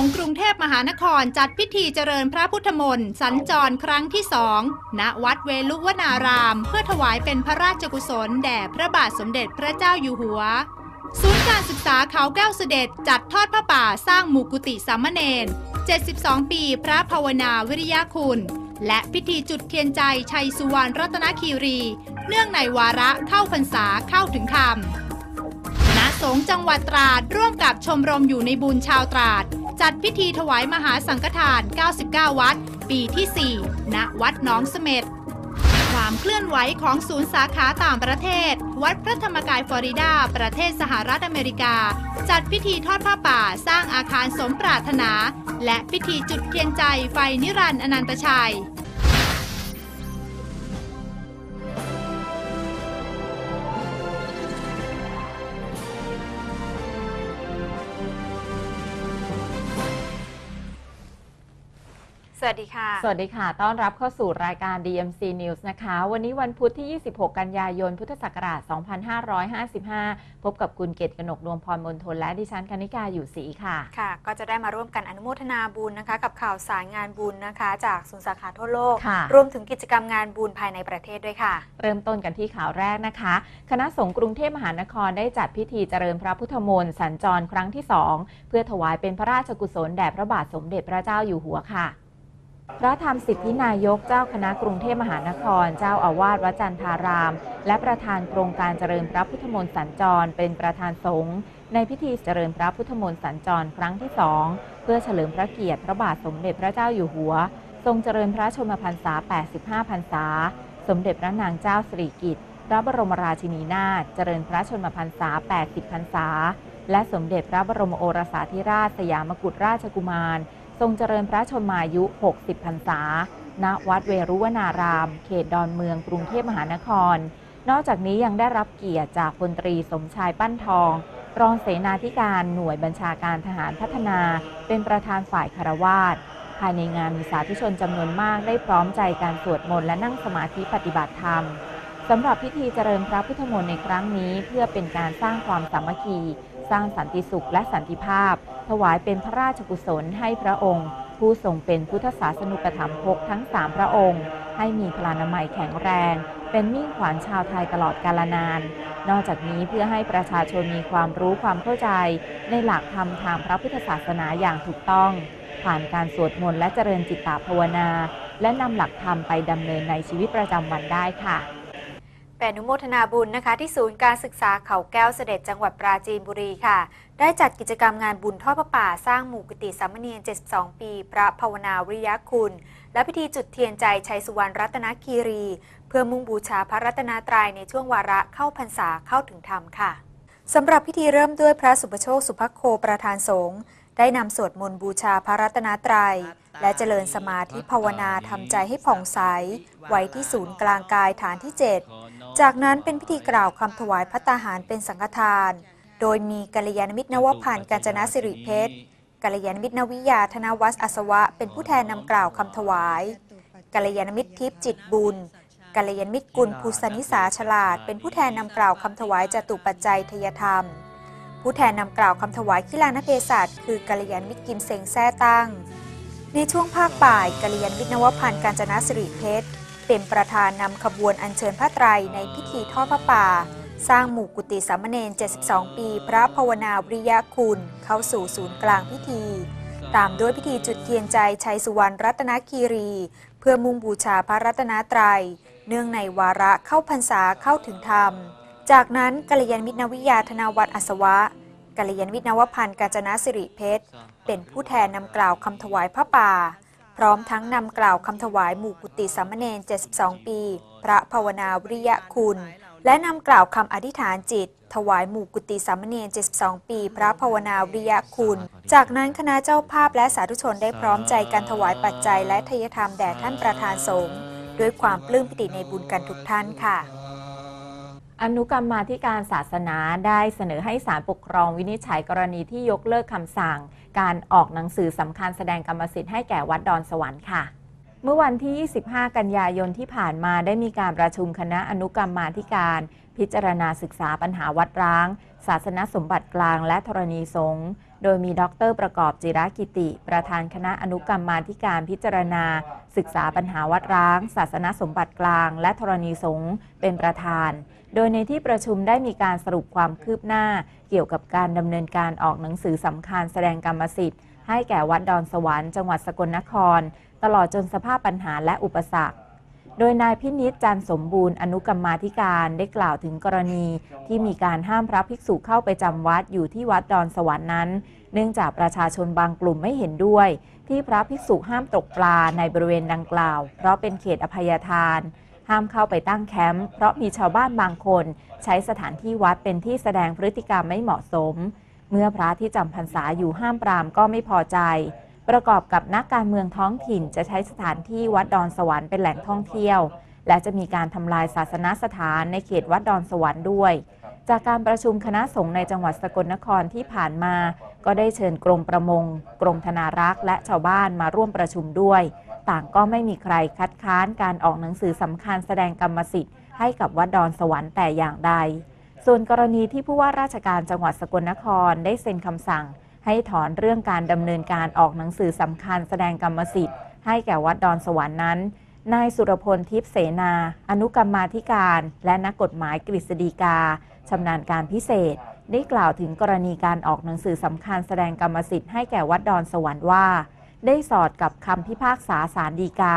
งฆ์กรุงเทพมหานครจัดพิธีเจริญพระพุทธมนต์สัญจรครั้งที่สองณวัดเวลุวนาราม เพื่อถวายเป็นพระราชกุศลแด่พระบาทสมเด็จพระเจ้าอยู่หัว ศูนย์การศึกษาเขาแก้วเสด็จจัดทอดพระป่าสร้างหมู่กุฏิสามเณร 72 ปีพระภาวนาวิริยาคุณ และพิธีจุดเทียนใจชัยสุวรรณรัตนคีรี เนื่องในวาระเข้าพรรษาเข้าถึงธรรมณสงจังหวัดตราดร่วมกับชมรมอยู่ในบุญชาวตราด จัดพิธีถวายมหาสังฆทาน 99 วัด ปีที่ 4 ณ วัดน้องเสม็ดความเคลื่อนไหวของศูนย์สาขาต่างประเทศ วัดพระธรรมกายฟลอริดา ประเทศสหรัฐอเมริกา จัดพิธีทอดผ้าป่าสร้างอาคารสมปรารถนา และพิธีจุดเทียนใจไฟนิรันดร์อนันตชัย สวัสดีค่ะ สวัสดีค่ะ ต้อนรับเข้าสู่รายการ DMC News นะคะ วันนี้วันพุธที่ 26 กันยายน พุทธศักราช 2555 พบกับคุณเกตกนกดวงพรมนทนและดิฉันคณิกาอยู่ศรีค่ะ ค่ะ ก็จะได้มาร่วมกันอนุโมทนาบุญนะคะ กับข่าวสารงานบุญนะคะ จากศูนย์สาขาทั่วโลกค่ะรวมถึงกิจกรรมงานบุญภายในประเทศด้วยค่ะ เริ่มต้นกันที่ข่าวแรกนะคะ คณะสงฆ์กรุงเทพมหานครได้จัดพิธีเจริญพระพุทธมนต์สัญจรครั้งที่ 2 เพื่อถวายเป็นพระราชกุศลแด่พระบาทสมเด็จพระเจ้าอยู่หัวค่ะ พระธรรมสิทธินายกเจ้าคณะกรุงเทพมหานคร เจ้าอาวาสวัดจันทาราม และประธานโครงการเจริญพระพุทธมนต์สัญจร เป็นประธานสงฆ์ในพิธีเจริญพระพุทธมนต์สัญจรครั้งที่สองเพื่อเฉลิมพระเกียรติพระบาทสมเด็จพระเจ้าอยู่หัว ทรงเจริญพระชนมพรรษา 85 พรรษา สมเด็จพระนางเจ้าสิริกิติ์พระบรมราชินีนาถเจริญพระชนมพรรษา 80 พรรษา และสมเด็จพระบรมโอรสาธิราชสยามกุฎราชกุมาร ทรงเจริญพระชนมายุ 60 พรรษา ณ วัดเวรุวนาราม เขตดอนเมืองกรุงเทพมหานคร นอกจากนี้ยังได้รับเกียรติจากพลตรีสมชายปั้นทอง รองเสนาธิการหน่วยบัญชาการทหารพัฒนา เป็นประธานฝ่ายคารวาสภายในงานมีสาธุชนจำนวนมากได้พร้อมใจการสวดมนต์และนั่งสมาธิปฏิบัติธรรมสำหรับพิธีเจริญพระพุทธมนต์ในครั้งนี้ เพื่อเป็นการสร้างความสามัคคี สร้างสันติสุขและสันติภาพ ถวายเป็นพระราชกุศลให้พระองค์ ผู้ทรงเป็นพุทธศาสนุปถัมภกทั้งสามพระองค์ ให้มีพลานามัยแข็งแรง เป็นมิ่งขวัญชาวไทยตลอดกาลนาน นอกจากนี้เพื่อให้ประชาชนมีความรู้ความเข้าใจ ในหลักธรรมทางพระพุทธศาสนาอย่างถูกต้อง ผ่านการสวดมนต์และเจริญจิตตภาวนา และนำหลักธรรมไปดำเนินในชีวิตประจำวันได้ค่ะ แปอนุโมทนาบุญนะคะ ที่ศูนย์การศึกษาเขาแก้วเสด็จจังหวัดปราจีนบุรีค่ะ ได้จัดกิจกรรมงานบุญทอดพระป่าสร้างหมู่กุฏิสามเณร72 ปี พระภาวนาวิริยคุณ และพิธีจุดเทียนใจชัยสุวรรณรัตนคีรี เพื่อมุ่งบูชาพระรัตนตรัยในช่วงวาระเข้าพรรษาเข้าถึงธรรมค่ะสำหรับพิธีเริ่มด้วยพระสุภโชคสุภโคประธานสงฆ์ได้นำสวดมนต์บูชาพระรัตนตรัย และเจริญสมาธิภาวนาทำใจให้ผ่องใส ไว้ที่ศูนย์กลางกายฐานที่ 7 จากนั้นเป็นพิธีกล่าวคำถวายพัตตาหารเป็นสังฆทาน โดยมีกัลยาณมิตรนวพันธ์กาญจนสิริเพชรกัลยาณมิตรนวิยาธนวัฒน์อัศวะ เป็นผู้แทนนำกล่าวคำถวายกัลยาณมิตรทิพย์จิตบุญกัลยาณมิตรกุลภูสนิสาฉลาด เป็นผู้แทนนำกล่าวคำถวายจตุปัจจัยทยธรรม ผู้แทนนำกล่าวคำถวายขิลานเภสัชคือกัลยาณมิตรกิมเซงแซ่ตั้ง ในช่วงภาคบ่ายกัลยาณมิตรนวพันธ์กาญจนสิริเพชร เป็นประธานนำขบวนอัญเชิญพระไตรในพิธีทอดพระป่า สร้างหมู่กุฏิสามเณร 72 ปี พระภาวนาวิริยคุณ เข้าสู่ศูนย์กลางพิธี ตามด้วยพิธีจุดเทียนใจชัยสุวรรณรัตนคีรี เพื่อมุ่งบูชาพระรัตนตรัย เนื่องในวาระเข้าพรรษาเข้าถึงธรรม จากนั้นกัลยาณมิตรนวิยาธนาวัฒน์อัศวะกัลยาณมิตรนวพันธ์กาญจนสิริเพชร เป็นผู้แทนนำกล่าวคำถวายพระป่า พร้อมทั้งนำกล่าวคำถวายหมู่กุฏิสามเณร 72 ปี พระภาวนาวิริยคุณ และนำกล่าวคำอธิษฐานจิต ถวายหมู่กุฏิสามเณร 72 ปี พระภาวนาวิริยคุณ จากนั้นคณะเจ้าภาพและสาธุชนได้พร้อมใจกันถวายปัจจัยและทยธรรมแด่ท่านประธานสงฆ์ด้วยความปลื้มปิติในบุญกันทุกท่านค่ะ อนุกรรมาธิการศาสนาได้เสนอให้ศาลปกครองวินิจฉัยกรณีที่ยกเลิกคำสั่ง การออกหนังสือสำคัญแสดงกรรมสิทธิ์ให้แก่วัดดอนสวรรค์ค่ะ เมื่อวันที่ 25 กันยายนที่ผ่านมาได้มีการประชุมคณะอนุกรรมาธิการ พิจารณาศึกษาปัญหาวัดร้าง ศาสนสมบัติกลางและธรณีสงฆ์โดยมีดรประกอบจิรกิติ ประธานคณะอนุกรรมาธิการพิจารณา ศึกษาปัญหาวัดร้าง ศาสนสมบัติกลาง และธรณีสงฆ์เป็นประธาน โดยในที่ประชุมได้มีการสรุปความคืบหน้า เกี่ยวกับการดำเนินการออกหนังสือสำคัญแสดงกรรมสิทธิ์ ให้แก่วัดดอนสวรรค์จังหวัดสกลนคร ตลอดจนสภาพปัญหาและอุปสรรคโดยนายพินิจจันสมบูรณ์อนุกรรมาธิการได้กล่าวถึงกรณี ที่มีการห้ามพระภิกษุเข้าไปจำวัดอยู่ที่วัดดอนสวรรค์นั้น เนื่องจากประชาชนบางกลุ่มไม่เห็นด้วย ที่พระภิกษุห้ามตกปลาในบริเวณดังกล่าว เพราะเป็นเขตอภัยทาน ห้ามเข้าไปตั้งแคมป์เพราะมีชาวบ้านบางคน ใช้สถานที่วัดเป็นที่แสดงพฤติกรรมไม่เหมาะสม เมื่อพระที่จำพรรษาอยู่ห้ามปรามก็ไม่พอใจ ประกอบกับนักการเมืองท้องถิ่นจะใช้สถานที่วัดดอนสวรรค์เป็นแหล่งท่องเที่ยว และจะมีการทำลายศาสนสถานในเขตวัดดอนสวรรค์ด้วย จากการประชุมคณะสงฆ์ในจังหวัดสกลนครที่ผ่านมา ก็ได้เชิญกรมประมง กรมธนารักษ์ และชาวบ้านมาร่วมประชุมด้วย ต่างก็ไม่มีใครคัดค้านการออกหนังสือสำคัญแสดงกรรมสิทธิ์ให้กับวัดดอนสวรรค์แต่อย่างใด ส่วนกรณีที่ผู้ว่าราชการจังหวัดสกลนครได้เซ็นคำสั่ง ให้ถอนเรื่องการดำเนินการออกหนังสือสำคัญแสดงกรรมสิทธิ์ให้แก่วัดดอนสวรรค์นั้น นายสุรพลทิพย์เสนา อนุกรรมาธิการ และนักกฎหมายกฤษฎีกาชำนาญการพิเศษ ได้กล่าวถึงกรณีการออกหนังสือสำคัญแสดงกรรมสิทธิ์ให้แก่วัดดอนสวรรค์ว่า ได้สอดกับคำพิพากษาสารดีกา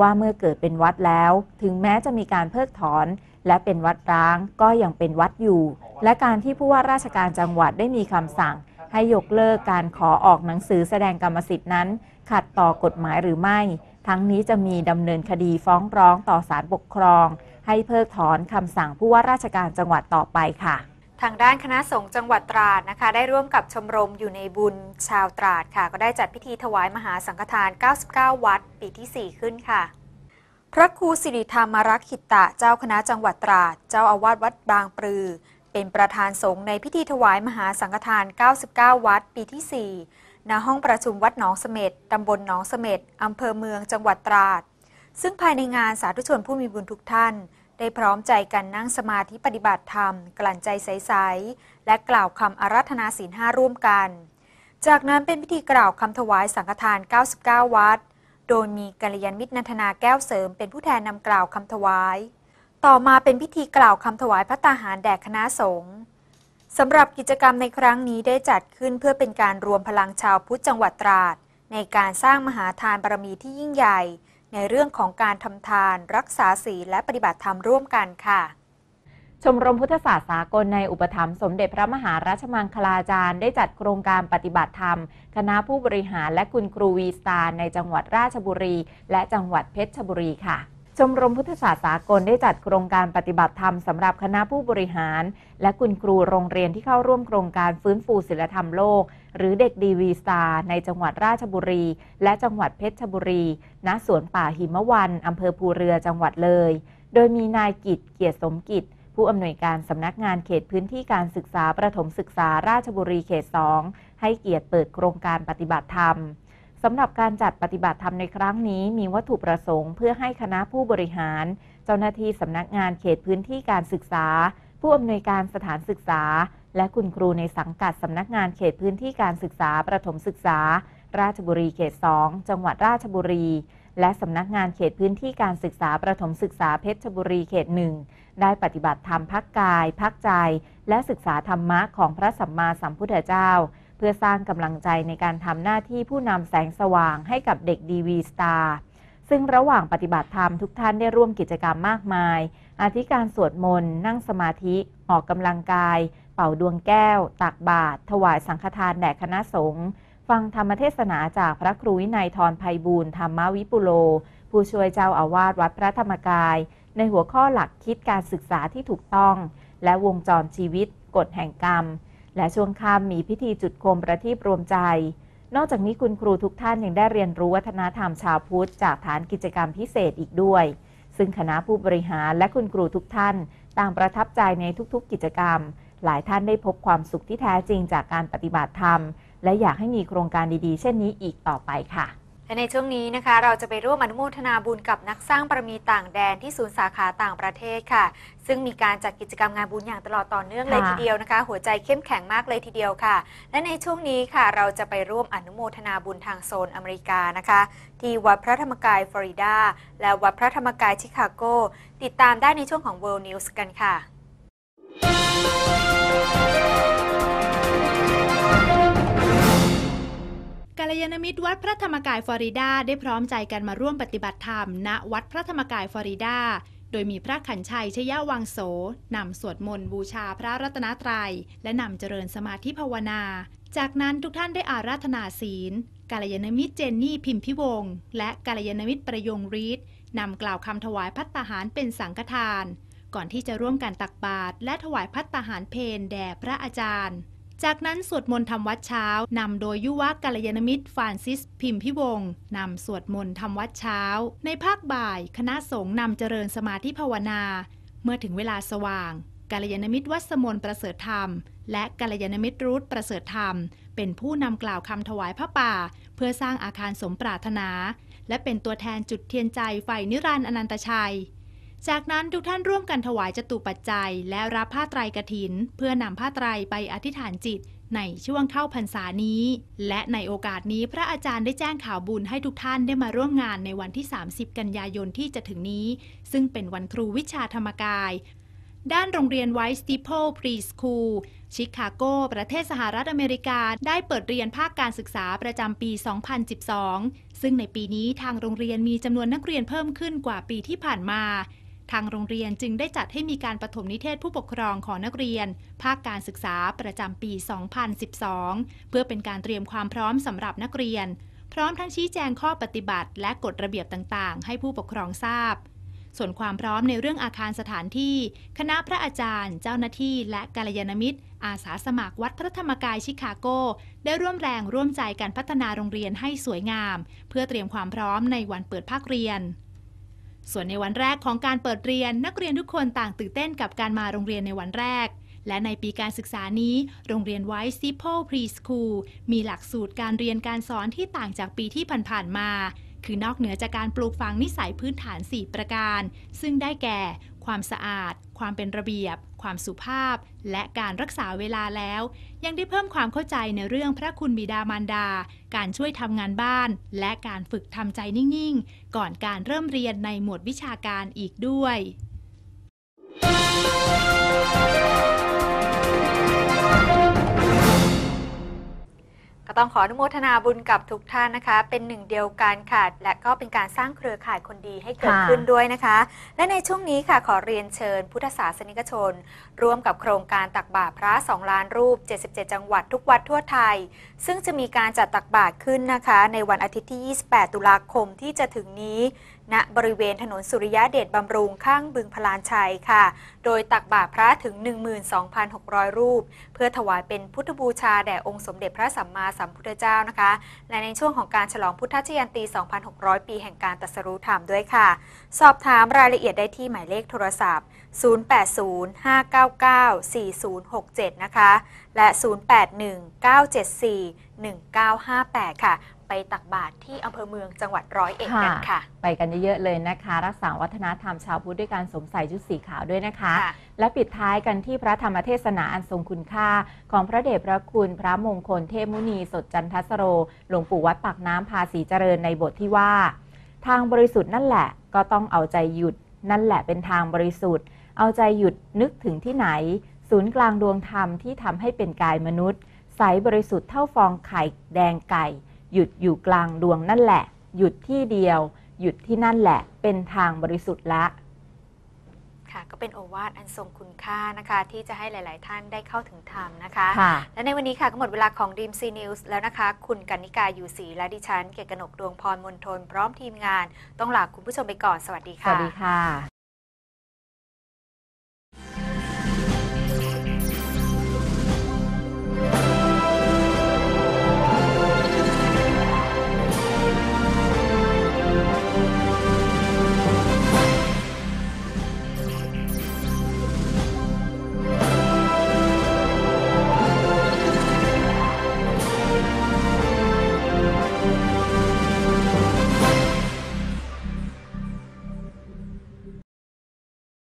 ว่าเมื่อเกิดเป็นวัดแล้ว ถึงแม้จะมีการเพิกถอน และเป็นวัดร้างก็ยังเป็นวัดอยู่ และการที่ผู้ว่าราชการจังหวัดได้มีคำสั่ง ให้ยกเลิกการขอออกหนังสือแสดงกรรมสิทธินั้น ขัดต่อกฎหมายหรือไม่ ทั้งนี้จะมีดำเนินคดีฟ้องร้องต่อศาลปกครอง ให้เพิกถอนคำสั่งผู้ว่าราชการจังหวัดต่อไปค่ะ ทางด้านคณะสงฆ์จังหวัดตราดนะคะ ได้ร่วมกับชมรมอยู่ในบุญชาวตราดค่ะ ก็ได้จัดพิธีถวายมหาสังฆทาน 99 วัด ปีที่ 4 ขึ้นค่ะ พระครูสิริธรรมรักขิตะเจ้าคณะจังหวัดตราด เจ้าอาวาสวัดบางปลือ เป็นประธานสงฆ์ในพิธีถวายมหาสังฆทาน 99 วัด ปีที่ 4 ณห้องประชุมวัดหนองเสม็ดตำบลหนองเสม็ดอำเภอเมืองจังหวัดตราด ซึ่งภายในงานสาธุชนผู้มีบุญทุกท่าน ได้พร้อมใจกันนั่งสมาธิปฏิบัติธรรม กลั่นใจใส ๆ และกล่าวคำอารัธนาศีลห้าร่วมกัน จากนั้นเป็นพิธีกล่าวคำถวายสังฆทาน 99 วัด โดยมีกัลยาณมิตรนันทนาแก้วเสริมเป็นผู้แทนนำกล่าวคำถวาย ต่อมาเป็นพิธีกล่าวคำถวายพระตาหารแด่คณะสงฆ์สำหรับกิจกรรมในครั้งนี้ได้จัดขึ้นเพื่อเป็นการรวมพลังชาวพุทธจังหวัดตราด ในการสร้างมหาทานบารมีที่ยิ่งใหญ่ ในเรื่องของการทำทาน รักษาศีลและปฏิบัติธรรมร่วมกันค่ะชมรมพุทธศาสตร์สากลในอุปถัมภ์สมเด็จพระมหาราชมังคลาจารย์ได้จัดโครงการปฏิบัติธรรม คณะผู้บริหารและคุณครูวีสตาร์ในจังหวัดราชบุรี และจังหวัดเพชรบุรีค่ะ ชมรมพุทธศาสตร์สากลได้จัดโครงการปฏิบัติธรรมสำหรับคณะผู้บริหาร และคุณครูโรงเรียนที่เข้าร่วมโครงการฟื้นฟูศิลธรรมโลก หรือเด็กดีวีสตาร์ในจังหวัดราชบุรี และจังหวัดเพชรบุรี ณ สวนป่าหิมวันอำเภอภูเรือจังหวัดเลย โดยมีนายกิจเกียรติสมกิจ ผู้อำนวยการสำนักงานเขตพื้นที่การศึกษาประถมศึกษาราชบุรีเขต 2 ให้เกียรติเปิดโครงการปฏิบัติธรรมสำหรับการจัดปฏิบัติธรรมในครั้งนี้มีวัตถุประสงค์เพื่อให้คณะผู้บริหาร เจ้าหน้าที่สำนักงานเขตพื้นที่การศึกษา ผู้อำนวยการสถานศึกษา และคุณครูในสังกัดสำนักงานเขตพื้นที่การศึกษาประถมศึกษา ราชบุรีเขต 2 จังหวัดราชบุรี และสำนักงานเขตพื้นที่การศึกษาประถมศึกษาเพชรบุรีเขตหนึ่งได้ปฏิบัติธรรมพักกาย พักใจ และศึกษาธรรมะของพระสัมมาสัมพุทธเจ้า เพื่อสร้างกำลังใจในการทำหน้าที่ผู้นำแสงสว่างให้กับเด็กดีวีสตาร์ซึ่งระหว่างปฏิบัติธรรมทุกท่านได้ร่วมกิจกรรมมากมาย อาทิการสวดมนต์ นั่งสมาธิ ออกกำลังกาย ป่าดวงแก้ว ตักบาตรถวายสังฆทานแด่คณะสงฆ์ฟังธรรมเทศนาจากพระครูวินัยทรภัยบูรณ์ธรรมวิปุโล ผู้ช่วยเจ้าอาวาสวัดพระธรรมกาย ในหัวข้อหลักคิดการศึกษาที่ถูกต้อง และวงจรชีวิตกฎแห่งกรรม และช่วงค่ำมีพิธีจุดโคมประทีปรวมใจ นอกจากนี้คุณครูทุกท่านยังได้เรียนรู้วัฒนธรรมชาวพุทธจากฐานกิจกรรมพิเศษอีกด้วย ซึ่งคณะผู้บริหารและคุณครูทุกท่าน ต่างประทับใจในทุกๆ กิจกรรม หลายท่านได้พบความสุขที่แท้จริงจากการปฏิบัติธรรม และอยากให้มีโครงการดีๆ เช่นนี้อีกต่อไปค่ะและในช่วงนี้นะคะ เราจะไปร่วมอนุโมทนาบุญกับนักสร้างบารมีต่างแดนที่ศูนย์สาขาต่างประเทศค่ะ ซึ่งมีการจัดกิจกรรมงานบุญอย่างตลอดต่อเนื่องเลยทีเดียวนะคะ หัวใจเข้มแข็งมากเลยทีเดียวค่ะ และในช่วงนี้ค่ะ เราจะไปร่วมอนุโมทนาบุญทางโซนอเมริกานะคะ ที่วัดพระธรรมกายฟลอริดาและวัดพระธรรมกายชิคาโกติดตามได้ในช่วงของ World News กันค่ะ ลยาณมิตรวัดพระธรรมกายฟลอริดาได้พร้อมใจกันมาร่วมปฏิบัติธรรม ณ วัดพระธรรมกายฟลอริดา โดยมีพระขันชัยชยวังโสนำสวดมนต์บูชาพระรัตนตรัย และนำเจริญสมาธิภาวนา จากนั้นทุกท่านได้อาราธนาศีลกัลยาณมิตรเจนนี่พิมพิวงศ์และกัลยาณมิตรประยงรีดนำกล่าวคำถวายพัตตาหารเป็นสังฆทาน ก่อนที่จะร่วมกันตักบาตรและถวายพัตตาหารเพนแด่พระอาจารย์ จากนั้นสวดมนต์ทำวัดเช้านำโดยยุวกัลยาณมิตรฟรานซิสพิมพิวงศ์นำสวดมนต์ทำวัดเช้า ในภาคบ่าย คณะสงฆ์นำเจริญสมาธิภาวนา เมื่อถึงเวลาสว่างกัลยาณมิตรวัสมนประเสริฐธรรม และกัลยาณมิตรรูทประเสริฐธรรม เป็นผู้นำกล่าวคำถวายพระป่า เพื่อสร้างอาคารสมปรารถนา และเป็นตัวแทนจุดเทียนใจไฟนิรันดร์อนันตชัย จากนั้นทุกท่านร่วมกันถวายจตุปัจจัย และรับผ้าไตรกฐิน เพื่อนำผ้าไตรไปอธิษฐานจิตในช่วงเข้าพรรษานี้ และในโอกาสนี้พระอาจารย์ได้แจ้งข่าวบุญให้ทุกท่านได้มาร่วมงานในวันที่ 30 กันยายนที่จะถึงนี้ ซึ่งเป็นวันครูวิชาธรรมกาย ด้านโรงเรียนไวสติ p พพรีสคูลชิคาโก ประเทศสหรัฐอเมริกา ได้เปิดเรียนภาคการศึกษาประจำปี 2012 ซึ่งในปีนี้ทางโรงเรียนมีจำนวนนักเรียนเพิ่มขึ้นกว่าปีที่ผ่านมา ทางโรงเรียนจึงได้จัดให้มีการปฐมนิเทศผู้ปกครองของนักเรียน ภาคการศึกษาประจำปี 2012 เพื่อเป็นการเตรียมความพร้อมสำหรับนักเรียน พร้อมทั้งชี้แจงข้อปฏิบัติ และกฎระเบียบต่างๆ ให้ผู้ปกครองทราบ ส่วนความพร้อมในเรื่องอาคารสถานที่ คณะพระอาจารย์ เจ้าหน้าที่ และกัลยาณมิตร อาสาสมัครวัดพระธรรมกายชิคาโก ได้ร่วมแรงร่วมใจกันพัฒนาโรงเรียนให้สวยงาม เพื่อเตรียมความพร้อมในวันเปิดภาคเรียน ส่วนในวันแรกของการเปิดเรียนนักเรียนทุกคนต่างตื่นเต้นกับการมาโรงเรียนในวันแรก และในปีการศึกษานี้ โรงเรียนไวซ์ซิโพพรีสคูลมีหลักสูตรการเรียนการสอนที่ต่างจากปีที่ผ่านๆมา คือนอกเหนือจากการปลูกฝังนิสัยพื้นฐาน 4 ประการ ซึ่งได้แก่ ความสะอาด ความเป็นระเบียบ ความสุภาพ และการรักษาเวลาแล้ว ยังได้เพิ่มความเข้าใจในเรื่องพระคุณบิดามารดา การช่วยทำงานบ้าน และการฝึกทำใจนิ่งๆ ก่อนการเริ่มเรียนในหมวดวิชาการอีกด้วย ก็ต้องขออนุโมทนาบุญกับทุกท่านนะคะ เป็นหนึ่งเดียวกันค่ะ และก็เป็นการสร้างเครือข่ายคนดีให้เกิดค่ะขึ้นด้วยนะคะ และในช่วงนี้ค่ะขอเรียนเชิญ พุทธศาสนิกชน ร่วมกับโครงการตักบาตรพระ 2 ล้านรูป 77 จังหวัดทุกวัดทั่วไทย ซึ่งจะมีการจัดตักบาตรขึ้นนะคะ ในวันอาทิตย์ที่ 28 ตุลาคมที่จะถึงนี้ ณบริเวณถนนสุริยะเดชบำรุงข้างบึงพลานชัยค่ะ โดยตักบาตรพระถึง 12,600 รูป เพื่อถวายเป็นพุทธบูชาแด่องค์สมเด็จพระสัมมาสัมพุทธเจ้านะคะ และในช่วงของการฉลองพุทธชยันตี 2,600 ปีแห่งการตรัสรู้ธรรมด้วยค่ะ สอบถามรายละเอียดได้ที่หมายเลขโทรศัพท์ 0805994067 นะคะและ 0819741958 ค่ะ ไปตักบาตรที่อำเภอเมืองจังหวัดร้อยเอ็ดกันค่ะ ไปกันเยอะๆเลยนะคะ รักษาวัฒนธรรมชาวพุทธด้วยการสวมใส่ชุดสีขาวด้วยนะคะค่ะและปิดท้ายกันที่พระธรรมเทศนาอันทรงคุณค่า ของพระเดชพระคุณพระมงคลเทพมุนีสดจันทสโร หลวงปู่วัดปากน้ำภาษีเจริญในบทที่ว่า ทางบริสุทธิ์นั่นแหละก็ต้องเอาใจหยุดนั่นแหละเป็นทางบริสุทธิ์ เอาใจหยุดนึกถึงที่ไหน ศูนย์กลางดวงธรรมที่ทำให้เป็นกายมนุษย์ ใสบริสุทธิ์เท่าฟองไข่แดงไก่ หยุดอยู่กลางดวงนั่นแหละ หยุดที่เดียว หยุดที่นั่นแหละ เป็นทางบริสุทธิ์ละค่ะก็เป็นโอวาทอันทรงคุณค่านะคะ ที่จะให้หลาย ๆ ท่านได้เข้าถึงธรรมนะคะค่ะและในวันนี้ค่ะก็หมดเวลาของ Dream C News แล้วนะคะ คุณกันนิกาอยู่ศรีและดิฉัน เกยรตกนกดวงพรมนทนพร้อมทีมงาน ต้องลาคุณผู้ชมไปก่อน สวัสดีสค่ะวัสดีค่ะ